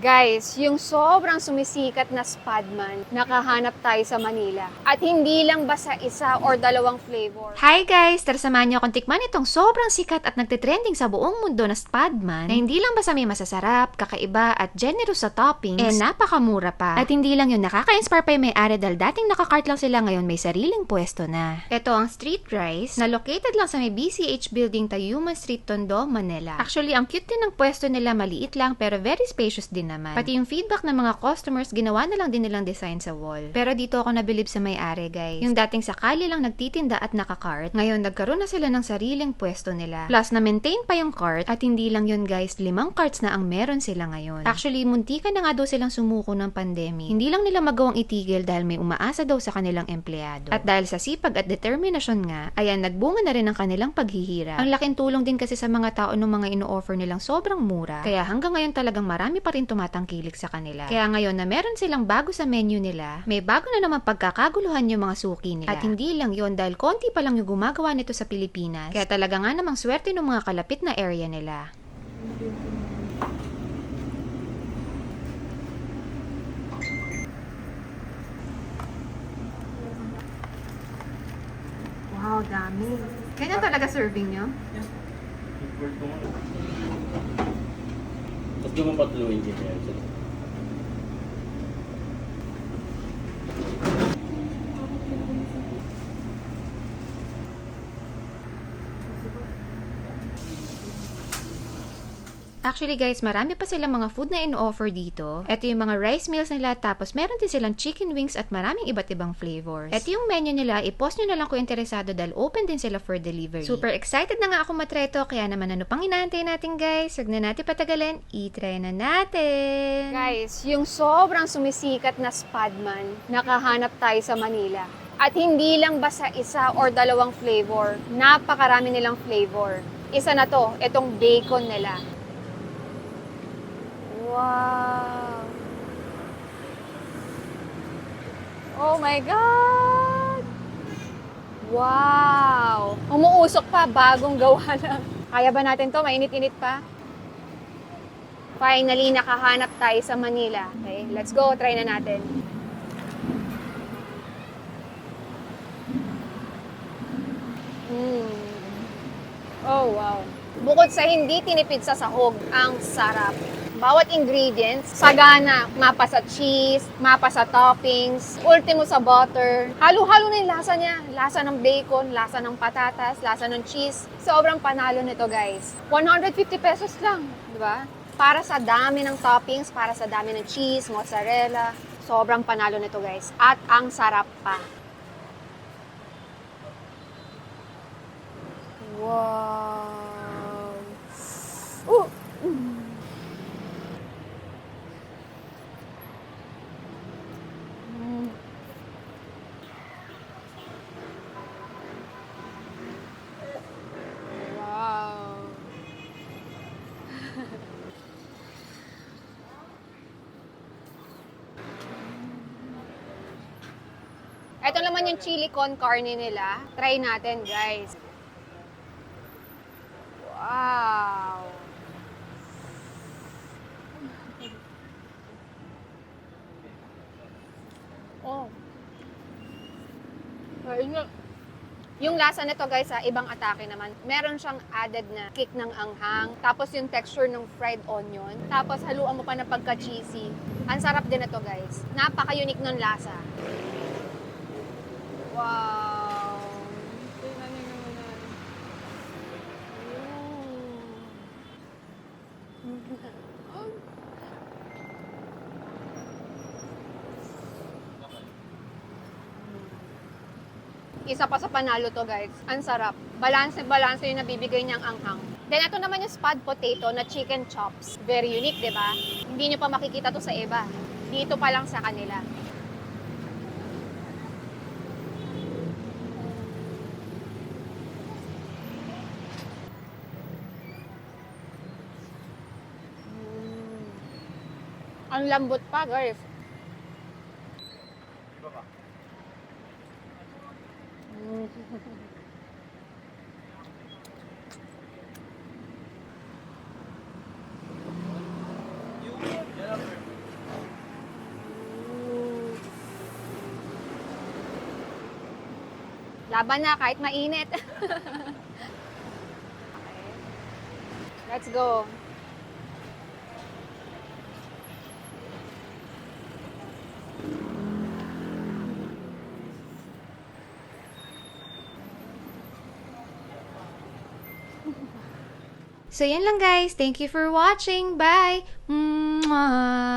Guys, yung sobrang sumisikat na Spadman, nakahanap tayo sa Manila. At hindi lang basta isa or dalawang flavor. Hi guys! Tara samahan niyo akong tikman itong sobrang sikat at nagtitrending sa buong mundo na Spadman na hindi lang basta may masasarap, kakaiba at generous sa toppings, eh napakamura pa. At hindi lang yun, nakaka-inspire pa yung may-ari dahil dating nakakart lang sila ngayon may sariling pwesto na. Ito ang Street Rice na located lang sa may BCH Building Tayuman Street, Tondo, Manila. Actually, ang cute din ng pwesto nila, maliit lang pero very spacious din naman. Pati yung feedback ng mga customers, ginawa na lang din nilang design sa wall. Pero dito ako nabilib sa may-ari guys. Yung dating sakali lang nagtitinda at nakakart, ngayon nagkaroon na sila ng sariling pwesto nila. Plus, na-maintain pa yung cart at hindi lang yun guys, limang carts na ang meron sila ngayon. Actually, muntikan na nga daw silang sumuko ng pandemic. Hindi lang nila magawang itigil dahil may umaasa daw sa kanilang empleyado. At dahil sa sipag at determinasyon nga, ayan, nagbunga na rin ang kanilang paghihirap. Ang laking tulong din kasi sa mga tao ng mga ino-offer nilang sobrang mura. Kaya hanggang ngayon talagang marami pa rin tumatangkilik sa kanila. Kaya ngayon na meron silang bago sa menu nila, may bago na naman pagkakaguluhan yung mga suki nila. At hindi lang yon dahil konti pa lang yung gumagawa nito sa Pilipinas. Kaya talaga nga namang swerte ng mga kalapit na area nila. Wow, dami. Ganyan talaga serving nyo? Nga. Tapos patluin din Actually guys, marami pa silang mga food na in-offer dito. Ito yung mga rice meals nila, tapos meron din silang chicken wings at maraming iba't ibang flavors. Ito yung menu nila, i-post nyo na lang kung interesado dahil open din sila for delivery. Super excited na nga ako matreto, kaya naman ano pang inaantay natin guys? Huwag na natin patagalin, i-try na natin! Guys, yung sobrang sumisikat na Spadman, nakahanap tayo sa Manila. At hindi lang basta isa or dalawang flavor. Napakarami nilang flavor. Isa na to, itong bacon nila. Wow! Oh my God! Wow! Umuusok pa, bagong gawa lang. Kaya ba natin to? Mainit-init pa? Finally, nakahanap tayo sa Manila. Okay, let's go. Try na natin. Mm. Oh, wow. Bukod sa hindi tinipid sa sahog, ang sarap. Bawat ingredients, sagana, mapa sa cheese, mapa sa toppings, ultimo sa butter. Halo-halo na yung lasa niya. Lasa ng bacon, lasa ng patatas, lasa ng cheese. Sobrang panalo nito, guys. 150 pesos lang, di ba? Para sa dami ng toppings, para sa dami ng cheese, mozzarella. Sobrang panalo nito, guys. At ang sarap pa. Ito naman yung chili con carne nila. Try natin, guys. Wow! Oh. Ayun nga. Yung lasa nito guys, sa ibang atake naman, meron siyang added na kick ng anghang, tapos yung texture ng fried onion, tapos haluan mo pa ng pagka-cheesy. Ang sarap din ito guys. Napaka-unique ng lasa. Wow! Isa pa sa panalo to guys. Ang sarap. Balance-balance yung nabibigay niyang anghang. Then ito naman yung spud potato na chicken chops. Very unique, di ba? Hindi niyo pa makikita to sa iba. Dito pa lang sa kanila. Ang lambot pa, guys. Laban na kahit mainit. okay. Let's go. So, yan lang guys. Thank you for watching. Bye! Mwah!